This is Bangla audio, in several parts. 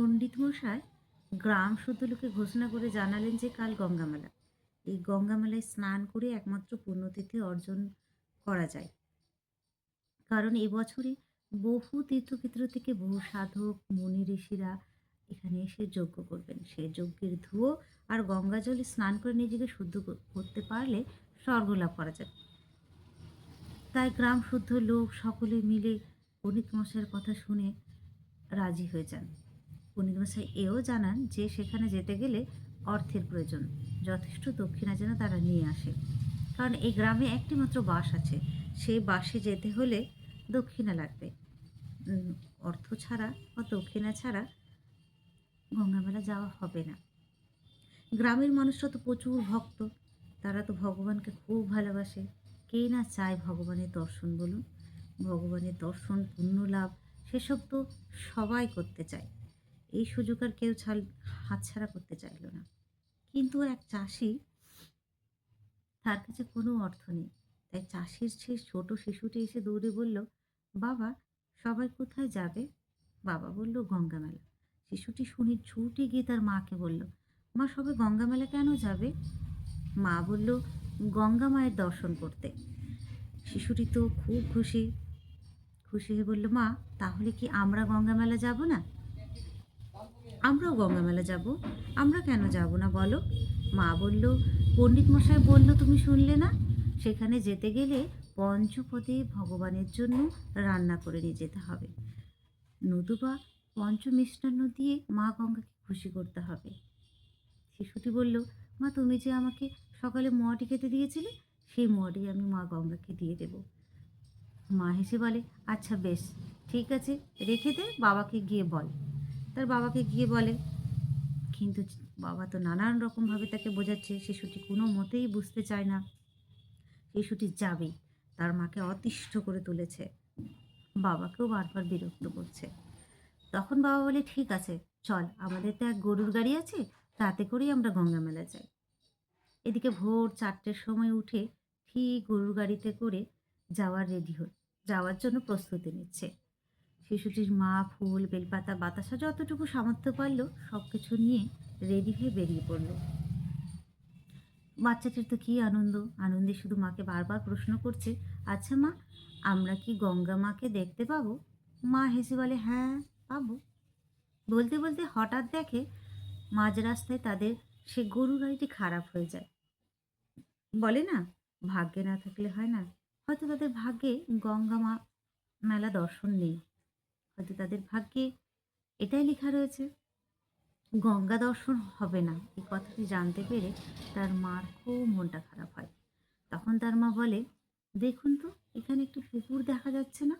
পণ্ডিত মশাই গ্রাম শুদ্ধ ঘোষণা করে জানালেন যে কাল গঙ্গামেলা। এই গঙ্গামেলায় স্নান করে একমাত্র পুণ্যতিথি অর্জন করা যায়। কারণ এবছরে বহু তীর্থক্ষেত্র থেকে বহু সাধক, মুনি ঋষিরা এখানে এসে যজ্ঞ করবেন। সেই যজ্ঞের ধুয়ো আর গঙ্গা জলে স্নান করে নিজেকে শুদ্ধ কর- করতে পারলে স্বর্গ লাভ করা যাবে তাই গ্রাম শুদ্ধ লোক সকলে মিলে পণ্ডিত মশাইয়ের কথা শুনে রাজি হয়ে যান। পণ্ডিত মশাই এও জানান যে সেখানে যেতে গেলে অর্থের প্রয়োজন। যথেষ্ট দক্ষিণা যেন তারা নিয়ে আসে। কারণ এই গ্রামে একটি মাত্র বাস আছে। সেই বাসে যেতে হলে দক্ষিণা লাগবে। অর্থ ছাড়া বা দক্ষিণা ছাড়া গঙ্গামেলা যাওয়া হবে না। গ্রামের মানুষরা তো প্রচুর ভক্ত। তারা তো ভগবানকে খুব ভালোবাসে। কে না চায় ভগবানের দর্শন বলুন? ভগবানের দর্শন, পুণ্য লাভ, সেসব তো সবাই করতে চায়। এই সুযোগ আর কেউ ছাল, হাতছাড়া করতে চাইল না। কিন্তু এক চাষি তার কাছে কোনো অর্থ নেই। তাই চাষির সেই ছোট শিশুটি এসে দৌড়ে বলল, বাবা, সবাই কোথায় যাবে? বাবা বলল, গঙ্গা মেলা। শিশুটি শুনে ছুটে গিয়ে তার মাকে বলল, মা সবাই গঙ্গা মেলা কেন যাবে? মা বলল, গঙ্গা মায়ের দর্শন করতে। শিশুটি তো খুব খুশি। খুশি হয়ে বলল, মা, তাহলে কি আমরা গঙ্গা মেলা যাব না? আমরাও গঙ্গা মেলা যাব। আমরা কেন যাব না বলো? মা বলল, পণ্ডিত মশাই বলল, তুমি শুনলে না? সেখানে যেতে গেলে পঞ্চপদে ভগবানের জন্য রান্না করে নিয়ে যেতে হবে। নতুবা পঞ্চ মিষ্টান্ন দিয়ে মা গঙ্গাকে খুশি করতে হবে। শিশুটি বলল, মা, তুমি যে আমাকে সকালে মোয়াটি খেতে দিয়েছিলে, সেই মোয়াটি আমি মা গঙ্গাকে দিয়ে দেব। মা হেসে বলে আচ্ছা বেশ, ঠিক আছে, রেখে দে, বাবাকে গিয়ে বল। তার বাবাকে গিয়ে বলে, কিন্তু বাবা তো নানান রকমভাবে তাকে বোঝাচ্ছে, শিশুটি কোনো মতেই বুঝতে চায় না। শিশুটি যাবেই, তার মাকে অতিষ্ঠ করে তুলেছে। বাবাকেও বারবার বিরক্ত করছে। তখন বাবা বলে, ঠিক আছে, চল, আমাদের তো এক গরুর গাড়ি আছে, তাতে করেই আমরা গঙ্গা মেলা যাই। এদিকে ভোর চারটের সময় উঠে ঠিক গরুর গাড়িতে করে যাওয়ার রেডি হয়ে যাওয়ার জন্য প্রস্তুতি নিচ্ছে। শিশুটির মা, ফুল, বেলপাতা, বাতাসা যতটুকু সামর্থ্য পারল সব কিছু নিয়ে রেডি হয়ে বেরিয়ে পড়ল। বাচ্চাটির তো কী আনন্দ? আনন্দে শুধু মাকে বারবার প্রশ্ন করছে আচ্ছা মা, আমরা কি গঙ্গা মাকে দেখতে পাবো? মা হেসে বলে হ্যাঁ পাবো। বলতে বলতে হঠাৎ দেখে মাঝ রাস্তায় তাদের সে গরু গাড়িটি খারাপ হয়ে যায়। বলে না, ভাগ্যে না থাকলে হয় না। হয়তো তাদের ভাগ্যে গঙ্গা মা মেলা দর্শন নেই। হয়তো তাদের ভাগ্যে এটাই লেখা রয়েছে। গঙ্গা দর্শন হবে না। এই কথাটি জানতে পেরে তার মার খুব মনটা খারাপ হয়। তখন তার মা বলে, দেখুন তো, এখানে একটু পুকুর দেখা যাচ্ছে না।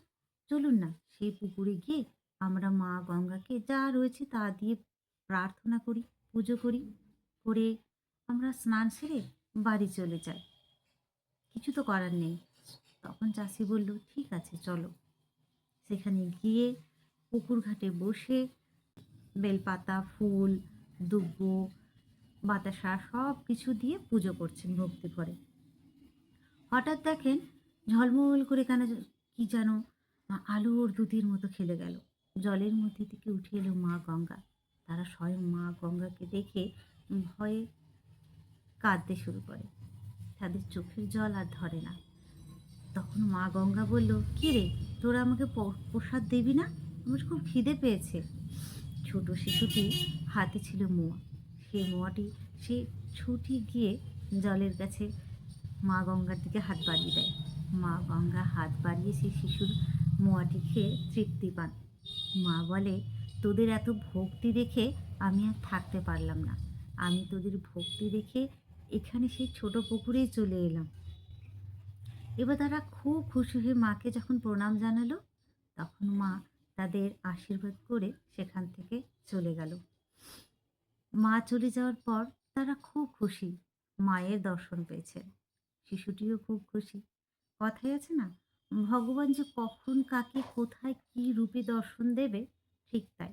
চলুন না, সেই পুকুরে গিয়ে আমরা মা গঙ্গাকে যা রয়েছে তা দিয়ে প্রার্থনা করি, পুজো করি, করে আমরা স্নান সেরে বাড়ি চলে যাই। কিছু তো করার নেই। তখন চাষি বলল, ঠিক আছে, চলো। সেখানে গিয়ে পুকুর ঘাটে বসে বেলপাতা, ফুল, দুব্ব, বাতাসা সব কিছু দিয়ে পুজো করছেন ভক্তি করে হঠাৎ দেখেন ঝলমল করে কেন কি যেন আলোর দুধের মতো খেলে গেল। জলের মধ্যে থেকে উঠে এলো মা গঙ্গা। তারা স্বয়ং মা গঙ্গাকে দেখে ভয়ে কাঁদতে শুরু করে। তাদের চোখের জল আর ধরে না। তখন মা গঙ্গা বলল, কি রে, তোরা আমাকে প্রসাদ দিবি না? আমার খুব খিদে পেয়েছে। ছোট শিশুটি হাতে ছিল মোয়া। সেই মোয়াটি সে ছুটি গিয়ে জলের কাছে মা গঙ্গার দিকে হাত বাড়িয়ে দেয়। মা গঙ্গা হাত বাড়িয়ে সেই শিশুর মোয়াটি খেয়ে তৃপ্তি পান। মা বলে, তোদের এত ভক্তি দেখে আমি আর থাকতে পারলাম না। আমি তোদের ভক্তি দেখে এখানে সেই ছোট পুকুরেই চলে এলাম। এবার তারা খুব খুশি হয়ে মাকে যখন প্রণাম জানালো, তখন মা তাদের আশীর্বাদ করে সেখান থেকে চলে গেল। মা চলে যাওয়ার পর তারা খুব খুশি। মায়ের দর্শন পেয়েছেন শিশুটিও খুব খুশি। কথাই আছে না, ভগবান যে কখন কাকে, কোথায় কি রূপে দর্শন দেবে, ঠিক তাই।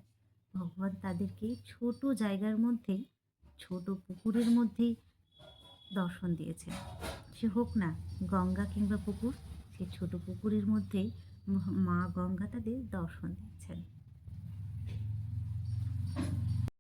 ভগবান তাদেরকে ছোট জায়গার মধ্যেই, ছোট পুকুরের মধ্যেই দর্শন দিয়েছে। সে হোক না, গঙ্গা কিংবা পুকুর, সে ছোট পুকুরের মধ্যেই মা গঙ্গা তাদের দর্শন দিচ্ছেন।